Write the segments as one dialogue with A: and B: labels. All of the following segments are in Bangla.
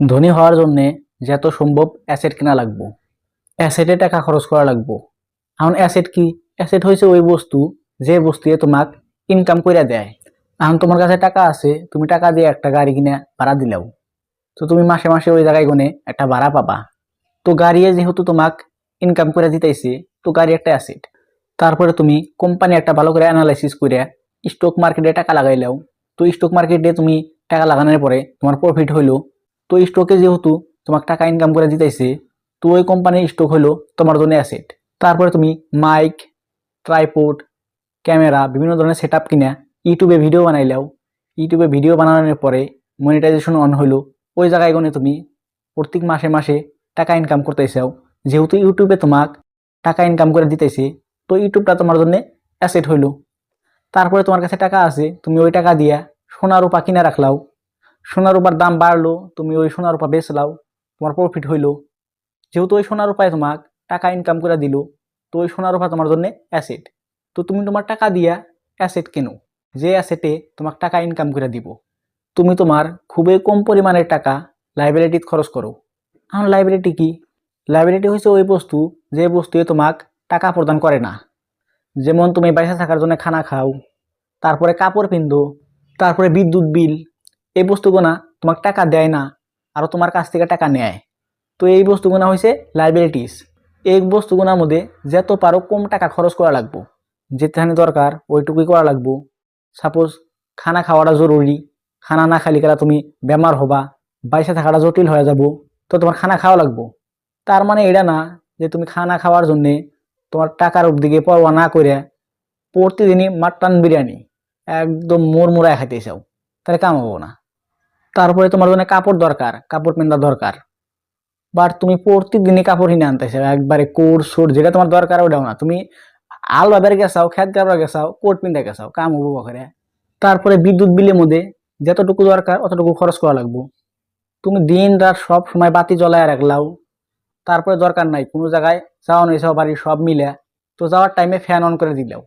A: ধনী হওয়ার জন্যে যত সম্ভব অ্যাসেট কেনা লাগবো। অ্যাসেটে টাকা খরচ করা লাগবো। এখন অ্যাসেট কি? অ্যাসেট হয়েছে ওই বস্তু যে বস্তুয়ে তোমাক ইনকাম করে দেয়। এখন তোমার কাছে টাকা আছে, তুমি টাকা দিয়ে একটা গাড়ি কিনে ভাড়া দিলাও। তো তুমি মাসে মাসে ওই জায়গায় গনে একটা ভাড়া পাবা। তো গাড়িয়ে যেহেতু তোমাক ইনকাম করে দিতেছে, তো গাড়ি একটা অ্যাসেট তারপরে তুমি কোম্পানি একটা ভালো করে অ্যানালাইসিস করে স্টক মার্কেটে টাকা লাগাইলাও, তো স্টক মার্কেটে তুমি টাকা লাগানোর পরে তোমার প্রফিট হইল তো এই স্টকে যেহেতু তোমাকে টাকা ইনকাম করে দিতেছে, তো ওই কোম্পানির স্টক হলো তোমার জন্য অ্যাসেট তারপরে তুমি মাইক ট্রাইপোর্ট ক্যামেরা বিভিন্ন ধরনের সেট আপ কিনা ইউটিউবে ভিডিও বানাইলাও ইউটিউবে ভিডিও বানানোর পরে মনিটাইজেশন অন হইল, ওই জায়গায় গনে তুমি প্রত্যেক মাসে মাসে টাকা ইনকাম করতেছাও, যেহেতু ইউটিউবে তোমাক টাকা ইনকাম করে দিতেছে, তো ইউটিউবটা তোমার জন্য অ্যাসেট হইল। তারপরে তোমার কাছে টাকা আছে, তুমি ওই টাকা দিয়া সোনা রূপা কিনে রাখলাও সোনা রূপার দাম বাড়লো, তুমি ওই সোনা রূপা বেচলাও তোমার প্রফিট হইল। যেহেতু ওই সোনা রূপায় তোমাক টাকা ইনকাম করে দিল, তো ওই সোনা রূপা তোমার জন্য অ্যাসেট তো তুমি তোমার টাকা দিয়া অ্যাসেট কেনো? যে অ্যাসেটে তোমাক টাকা ইনকাম করে দিব। তুমি তোমার খুবই কম পরিমাণের টাকা লাইব্রেরিটিত খরচ করো। এখন লাইব্রেরিটি কি? লাইব্রেরিটি হচ্ছে ওই বস্তু, যে বস্তুয়ে তোমাক টাকা প্রদান করে না। যেমন তুমি বাইসা থাকার জন্য খানা খাও, তারপরে কাপড় পিন্ধো, তারপরে বিদ্যুৎ বিল এই বস্তুগুনা তোমাকে টাকা দেয় না, আর তোমার কাছ থেকে টাকা নেয়। তো এই বস্তুগুনা হয়েছে লাইবিলিটিস এই বস্তুগুনার মধ্যে যত পারো কম টাকা খরচ করা লাগবো। যেখানে দরকার ওইটুকুই করা লাগবো। সাপোজ খানা খাওয়াটা জরুরি, খানা না খালি তুমি বেমার হবা বাইসা থাকাটা জটিল হয়ে যাব, তো তোমার খানা খাওয়া লাগবো। তার মানে এটা না যে তুমি খানা খাওয়ার জন্যে তোমার টাকার দিকে পরোয়া না করে প্রতিদিনই মাটন বিরিয়ানি, একদম মোড়মোড়ায় খাইতে চাও। তাহলে কাম হব না। তারপরে তোমার জন্য কাপড় দরকার, কাপড় পিন্ধা দরকার। বাট তুমি প্রতিদিনই কাপড় কিনে আনতে চাও, একবারে কোট, সোট, যেটা তোমার দরকার ওটাও না। তুমি আল বাবার গেছাও খেত গাবার গেছাও কোট পিন্ধে গেছাও কাম হব বখরে তারপরে বিদ্যুৎ বিলের মধ্যে যতটুকু দরকার, অতটুকু খরচ করা লাগবো। তুমি দিন রাত সব সময় বাতি জ্বলায় রাখলাও। তারপরে দরকার নাই, কোনো জায়গায় যাওয়া নয় সব বাড়ির সব মিলে তো যাওয়ার টাইমে ফ্যান অন করে দিলাও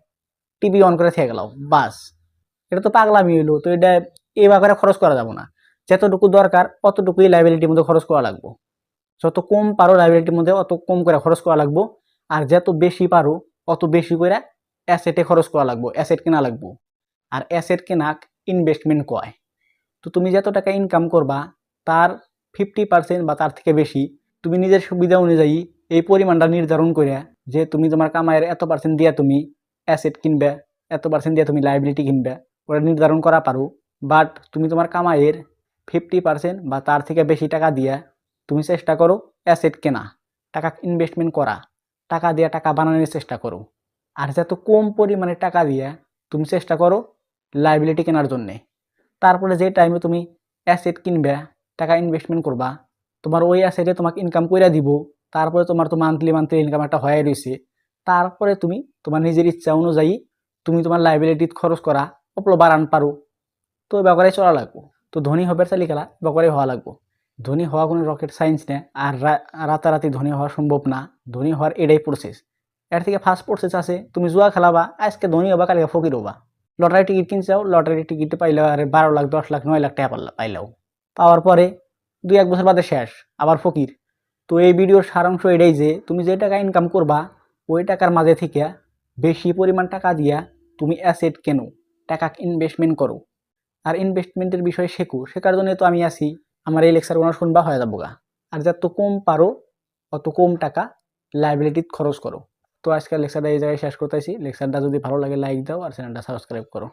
A: টিভি অন করে থেকে গেলাও বাস। এটা তো পাগলামি হইল, তো এটা এভাবে খরচ করা যাব না। যতটুকু দরকার অতটুকুই লাইবিলিটির মধ্যে খরচ করা লাগবো। যত কম পারো লাইবিলিটির মধ্যে, অত কম করে খরচ করা লাগবো। আর যত বেশি পারো, অত বেশি করে অ্যাসেটে খরচ করা লাগবো অ্যাসেট কেনা লাগবো। আর অ্যাসেট কেনাক ইনভেস্টমেন্ট কয়? তো তুমি যত টাকা ইনকাম করবা, তার ফিফটি পার্সেন্ট বা তার থেকে বেশি তুমি নিজের সুবিধা অনুযায়ী এই পরিমাণটা নির্ধারণ করে যে তুমি তোমার কামাইয়ের এত পার্সেন্ট দিয়ে তুমি অ্যাসেট কিনবে, এত পার্সেন্ট দিয়ে তুমি লাইবিলিটি কিনবে, ওটা নির্ধারণ করা পারো। বাট তুমি তোমার কামাইয়ের ফিফটি পার্সেন্ট বা তার থেকে বেশি টাকা দিয়ে তুমি চেষ্টা করো অ্যাসেট কেনা, টাকা ইনভেস্টমেন্ট করা, টাকা দিয়ে টাকা বানানোর চেষ্টা করো। আর যত কম পরিমাণে টাকা দিয়ে তুমি চেষ্টা করো লাইবিলিটি কেনার জন্যে, তারপরে যে টাইমে তুমি অ্যাসেট কিনবে, টাকা ইনভেস্টমেন্ট করবা, তোমার ওই অ্যাসেটে তোমাকে ইনকাম করে দিব, তারপরে তোমার তো মান্থলি মান্থলি ইনকাম একটা হয়ে রয়েছে তারপরে তুমি তোমার নিজের ইচ্ছা অনুযায়ী তুমি তোমার লাইবিলিটিত খরচ করা অপলো বাড়ান পারো। তো ব্যাপারে চলা লাগবো। তো ধনী হবার চালি খেলা ব্যাপারে হওয়া লাগবো। ধনী হওয়া কোনো রকেট সায়েন্স নেই আর রাতারাতি ধনী হওয়া সম্ভব না। ধনী হওয়ার এটাই প্রসেস এর থেকে ফার্স্ট প্রসেস আছে, তুমি জুয়া খেলাবা, আজকে ধনী হবা, কালকে ফকির হবা। লটারি টিকিট কিনছাও লটারি টিকিট পাইলেও আরে বারো লাখ, দশ লাখ, নয় লাখ টাকা পাইলাও। পাওয়ার পরে দুই এক বছর বাদে শেষ, আবার ফকির। তো এই ভিডিওর সারাংশ এটাই যে, তুমি যে টাকা ইনকাম করবা, ওই টাকার মাঝে থেকে বেশি পরিমাণ টাকা দিয়া তুমি অ্যাসেট কেনো, টাকা ইনভেস্টমেন্ট করো। আর ইনভেস্টমেন্টের বিষয়ে শেখো। শেখার জন্য তো আমি আছি, আমার এই লেকচার লেকচারগুলো শুনবা হয়ে যাব গা আর যত কম পারো, অত কম টাকা লাইবিলিটিত খরচ করো। তো আজকের লেকচারটা এই জায়গায় শেষ করতেছি। লেকচারটা যদি ভালো লাগে লাইক দাও আর চ্যানেলটা সাবস্ক্রাইব করো।